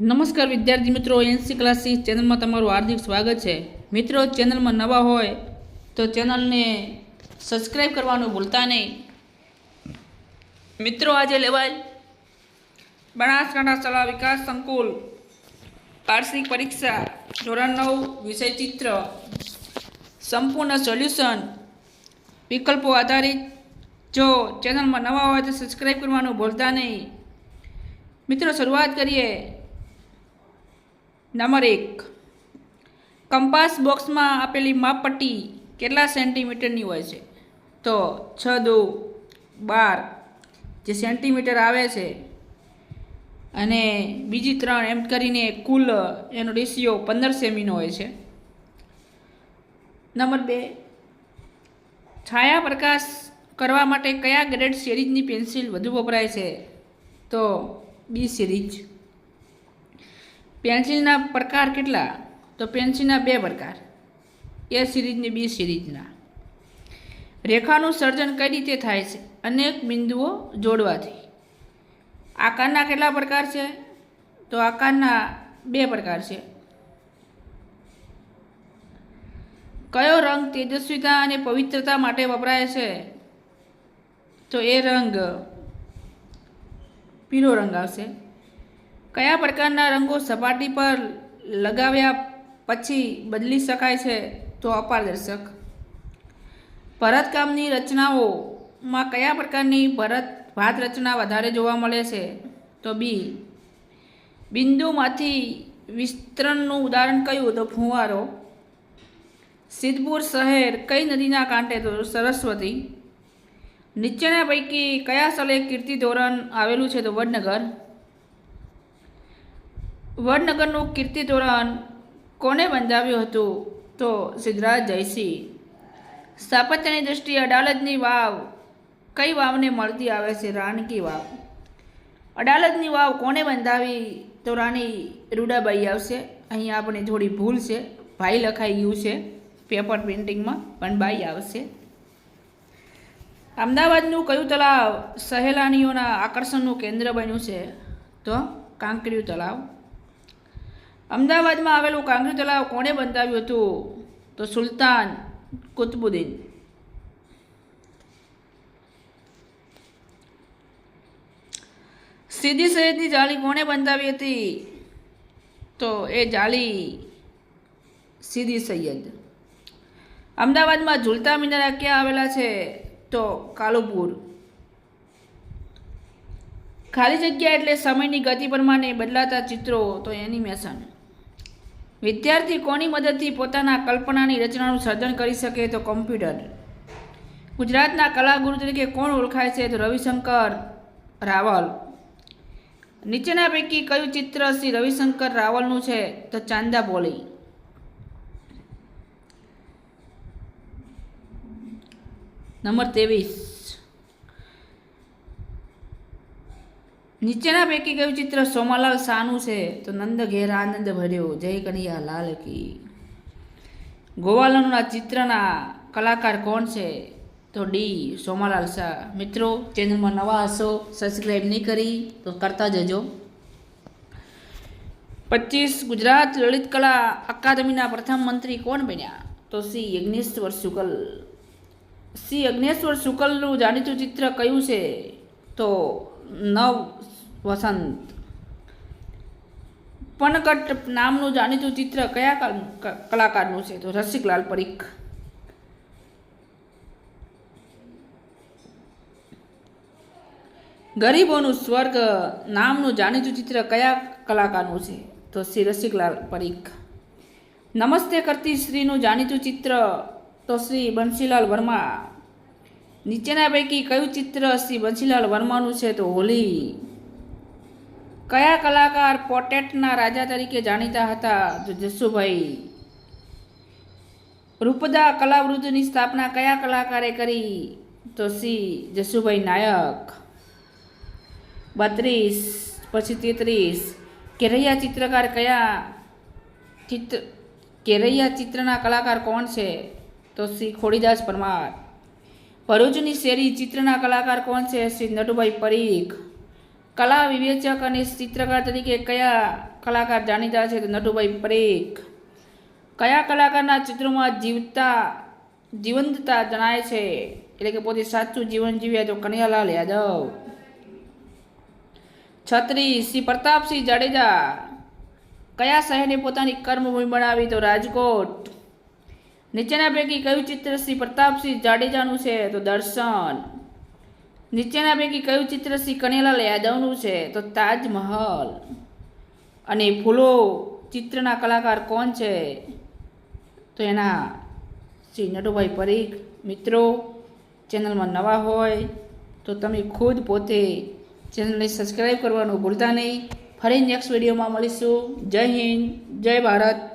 નમસ્કાર વિદ્યાર્થી મિત્રો એનસી ક્લાસીસ ચેનલમાં તમારું હાર્દિક સ્વાગત છે. મિત્રો ચેનલમાં નવા હોય તો ચેનલને સબસ્ક્રાઈબ કરવાનું ભૂલતા નહીં. મિત્રો, આજે લેવાય બનાસકાંઠા શાળા વિકાસ સંકુલ વાર્ષિક પરીક્ષા ધોરણ નવ, વિષય ચિત્ર. સંપૂર્ણ સોલ્યુશન વિકલ્પો આધારિત. જો ચેનલમાં નવા હોય તો સબસ્ક્રાઈબ કરવાનું ભૂલતા નહીં. મિત્રો, શરૂઆત કરીએ. નંબર એક. કંપાસ બોક્સમાં આપેલી માપપટ્ટી કેટલા સેન્ટીમીટરની હોય છે? તો છ, દો, બાર. જે સેન્ટીમીટર આવે છે અને બીજી ત્રણ એમ કરીને કુલ એનો રેશિયો પંદર સેમીનો હોય છે. નંબર બે. છાયા પ્રકાશ કરવા માટે કયા ગ્રેડ સિરીઝની પેન્સિલ વધુ વપરાય છે? તો બી સિરીઝ. પેન્સિલના પ્રકાર કેટલા? તો પેન્સિલના બે પ્રકાર. એ સિરીઝની બી સિરીઝના રેખાનું સર્જન કઈ રીતે થાય છે? અનેક બિંદુઓ જોડવાથી. આકારના કેટલા પ્રકાર છે? તો આકારના બે પ્રકાર છે. કયો રંગ તેજસ્વીતા અને પવિત્રતા માટે વપરાય છે? તો એ રંગ પીળો રંગ આવશે. કયા પ્રકારના રંગો સપાટી પર લગાવ્યા પછી બદલી શકાય છે તો અપારદર્શક? ભરતકામની રચનાઓમાં કયા પ્રકારની ભરત ભાત રચના વધારે જોવા મળે છે? તો બી, બિંદુમાંથી વિસ્તરણનું ઉદાહરણ કયું? તો ફુવારો સિદ્ધપુર શહેર કઈ નદીના કાંઠે? તો સરસ્વતી. નીચેના પૈકી કયા સ્થળે કીર્તિ ધોરણ આવેલું છે? તો વડનગર. વડનગરનું કીર્તિ તોરણ કોને બંધાવ્યું હતું? તો સિદ્ધરાજ જયસિંહ. સ્થાપત્યની દૃષ્ટિએ અડાલજની વાવ કઈ વાવને મળતી આવે છે? રાણકી વાવ. અડાલજની વાવ કોને બંધાવી? તો રાણી રૂડાબાઈ આવશે. અહીંયા આપણે થોડી ભૂલ છે. ભાઈ લખાઈ ગયું છે પેપર પ્રિન્ટિંગમાં, પણ બાઈ આવશે. અમદાવાદનું કયું તળાવ સહેલાણીઓના આકર્ષણનું કેન્દ્ર બન્યું છે? તો કાંકરિયું તળાવ. અમદાવાદમાં આવેલું કાંગરી તળાવ કોણે બંધાવ્યું હતું? તો સુલતાન કુતબુદ્દીન. સીધી સૈયદની જાળી કોણે બંધાવી હતી? તો એ જાળી સીધી સૈયદ. અમદાવાદમાં ઝૂલતા મિનારા ક્યાં આવેલા છે? તો કાલુપુર. ખાલી જગ્યા એટલે સમયની ગતિ પ્રમાણે બદલાતા ચિત્રો તો એનિમેશન. વિદ્યાર્થી કોની મદદથી પોતાના કલ્પનાની રચનાનું સર્જન કરી શકે તો કોમ્પ્યુટર. ગુજરાતના કલાગુરુ તરીકે કોણ ઓળખાય છે તો રવિશંકર રાવલ. નીચેના પૈકી કયું ચિત્ર શ્રી રવિશંકર રાવલનું છે તો ચાંદા બોલી. નંબર ત્રેવીસ. નીચેના પૈકી કયું ચિત્ર સોમાલાલ શાહનું છે? તો નંદ ઘેર આનંદ ભર્યો. જય કનૈયા લાલ કી. ગોવાલનના ચિત્રના કલાકાર કોણ છે? તો ડી સોમાલાલ શાહ. મિત્રો, ચેનલમાં નવા હશો સબસ્ક્રાઈબ નહીં કરી તો કરતા જજો. પચીસ ગુજરાત લલિત કલા અકાદમીના પ્રથમ મંત્રી કોણ બન્યા? તો શ્રી યજ્ઞેશ્વર શુકલ. શ્રી યજ્ઞેશ્વર શુકલનું જાણીતું ચિત્ર કયું છે? તો નવ વસંત. પનકટ નામનું જાણીતું ચિત્ર કયા કલાકારનું છે? તો રસિકલાલ પરીખ. ગરીબોનું સ્વર્ગ નામનું જાણીતું ચિત્ર કયા કલાકારનું છે? તો શ્રી રસિકલાલ પરીખ. નમસ્તે કરતી શ્રીનું જાણીતું ચિત્ર તો શ્રી બંસીલાલ વર્મા નીચેના પૈકી કયું ચિત્ર શ્રી બંસીલાલ વર્માનું છે તો હોલી? કયા કલાકાર પોટેટના રાજા તરીકે જાણીતા હતા? તો જસુભાઈ. રૂપદા કલાવૃદ્ધની સ્થાપના કયા કલાકારે કરી? તો શ્રી જસુભાઈ નાયક. બત્રીસ, પછી તેત્રીસ. કેરૈયા ચિત્રકાર કયા ચિત્ર કેરૈયા ચિત્રના કલાકાર કોણ છે? તો શ્રી ખોડીદાસ પરમાર. ભરૂચની શેરી ચિત્રના કલાકાર કોણ છે? શ્રી નટુભાઈ પરીખ. કલા વિવેચક અને ચિત્રકાર તરીકે કયા કલાકાર જાણીતા છે? તો નટુભાઈ પરેખ. કયા કલાકારના ચિત્રોમાં જીવતા, જીવંતતા જણાય છે? એટલે કે પોતે સાચું જીવન જીવ્યા તો કનૈયાલાલ યાદવ. છત્રી શ્રી પ્રતાપસિંહ જાડેજા. કયા શહેરને પોતાની કર્મભૂમિ બનાવી? તો રાજકોટ. નીચેના પૈકી કયું ચિત્ર શ્રી પ્રતાપસિંહ જાડેજાનું છે? તો દર્શન. નીચેના પૈકી કયું ચિત્ર શ્રી કનૈયાલાલ યાદવનું છે? તો તાજમહલ. અને ફૂલો ચિત્રના કલાકાર કોણ છે? તો એના શ્રી નટુભાઈ પરીખ. મિત્રો, ચેનલમાં નવા હોય તો તમે ખુદ પોતે ચેનલને સબસ્ક્રાઈબ કરવાનું ભૂલતા નહીં. ફરી નેક્સ્ટ વિડીયોમાં મળીશું. જય હિન્દ, જય ભારત.